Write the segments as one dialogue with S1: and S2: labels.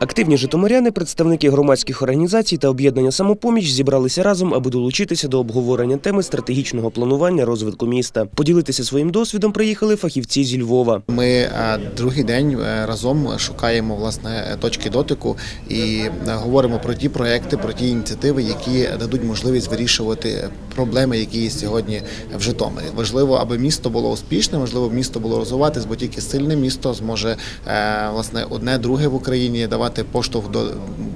S1: Активні житомиряни, представники громадських організацій та об'єднання самопоміч зібралися разом, аби долучитися до обговорення теми стратегічного планування розвитку міста. Поділитися своїм досвідом приїхали фахівці зі Львова.
S2: Ми е, другий день е, разом шукаємо власне точки дотику і е, говоримо про ті проекти, про ті ініціативи, які дадуть можливість вирішувати проблеми, які є сьогодні в Житомирі. Важливо, аби місто було успішним, важливо, місто було розвиватись, бо тільки сильне місто зможе власне одне друге в Україні давати поштовх до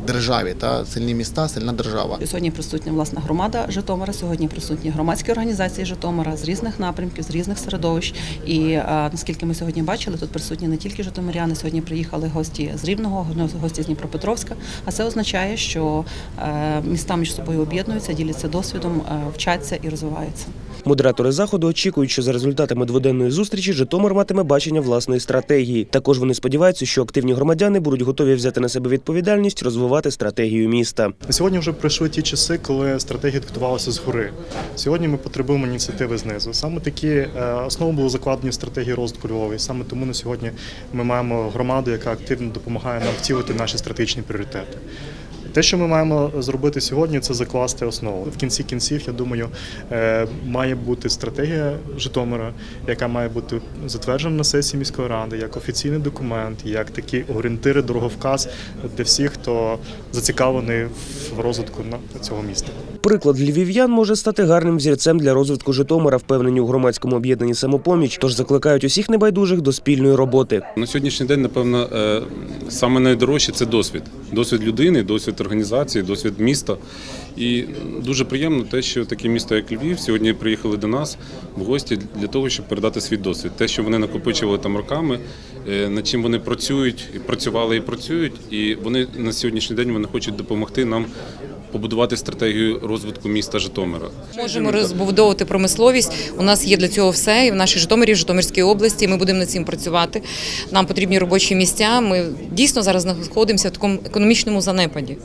S2: державі. Та сильні міста, сильна держава.
S3: Сьогодні присутня власна громада Житомира. Сьогодні присутні громадські організації Житомира з різних напрямків, з різних середовищ. І е, наскільки ми сьогодні бачили, тут присутні не тільки житомиряни. Сьогодні приїхали гості з Рівного, гості з Дніпропетровська. А це означає, що е, міста між собою об'єднуються, діляться досвідом, е, вчаться і розвиваються.
S1: Модератори заходу очікують, що за результатами дводенної зустрічі Житомир матиме бачення власної стратегії. Також вони сподіваються, що активні громадяни будуть готові взяти на себе відповідальність розвивати стратегію міста.
S4: Сьогодні вже пройшли ті часи, коли стратегія диктувалася згори. Сьогодні ми потребуємо ініціативи знизу. Саме такі е, основи були закладені в стратегії розвитку Львова. І саме тому на сьогодні ми маємо громаду, яка активно допомагає нам втілити наші стратегічні пріоритети. Те, що ми маємо зробити сьогодні, це закласти основу. В кінці кінців, я думаю, е, має бути стратегія Житомира, яка має бути затверджена на сесії міської ради як офіційний документ, як такі орієнтири, дороговказ для всіх, хто зацікавлений в розвитку на- цього міста.
S1: Приклад львів'ян може стати гарним взірцем для розвитку Житомира, впевнені у громадському об'єднанні самопоміч. Тож закликають усіх небайдужих до спільної роботи.
S5: На сьогоднішній день, напевно, е, саме найдорожче це досвід. Досвід людини, досвід організації, досвід міста. І дуже приємно те, що таке місто, як Львів, сьогодні приїхали до нас в гості для того, щоб передати свій досвід. Те, що вони накопичували там роками, е, над чим вони працюють, працювали і працюють, і вони на сьогоднішній день вони хочуть допомогти нам побудувати стратегію розвитку міста Житомира.
S6: Можемо розбудовувати промисловість. У нас є для цього все. І в нашій Житомирі, в Житомирській області. Ми будемо над цим працювати. Нам потрібні робочі місця. Ми дійсно зараз знаходимося в такому економічному занепаді.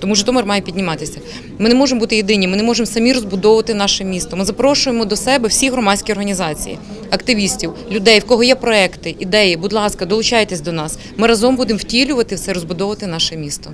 S6: Тому Житомир має підніматися. Ми не можемо бути єдині. Ми не можемо самі розбудовувати наше місто. Ми запрошуємо до себе всі громадські організації, активістів, людей, в кого є проекти, ідеї. Будь ласка, долучайтесь до нас. Ми разом будемо втілювати все, розбудовувати наше місто.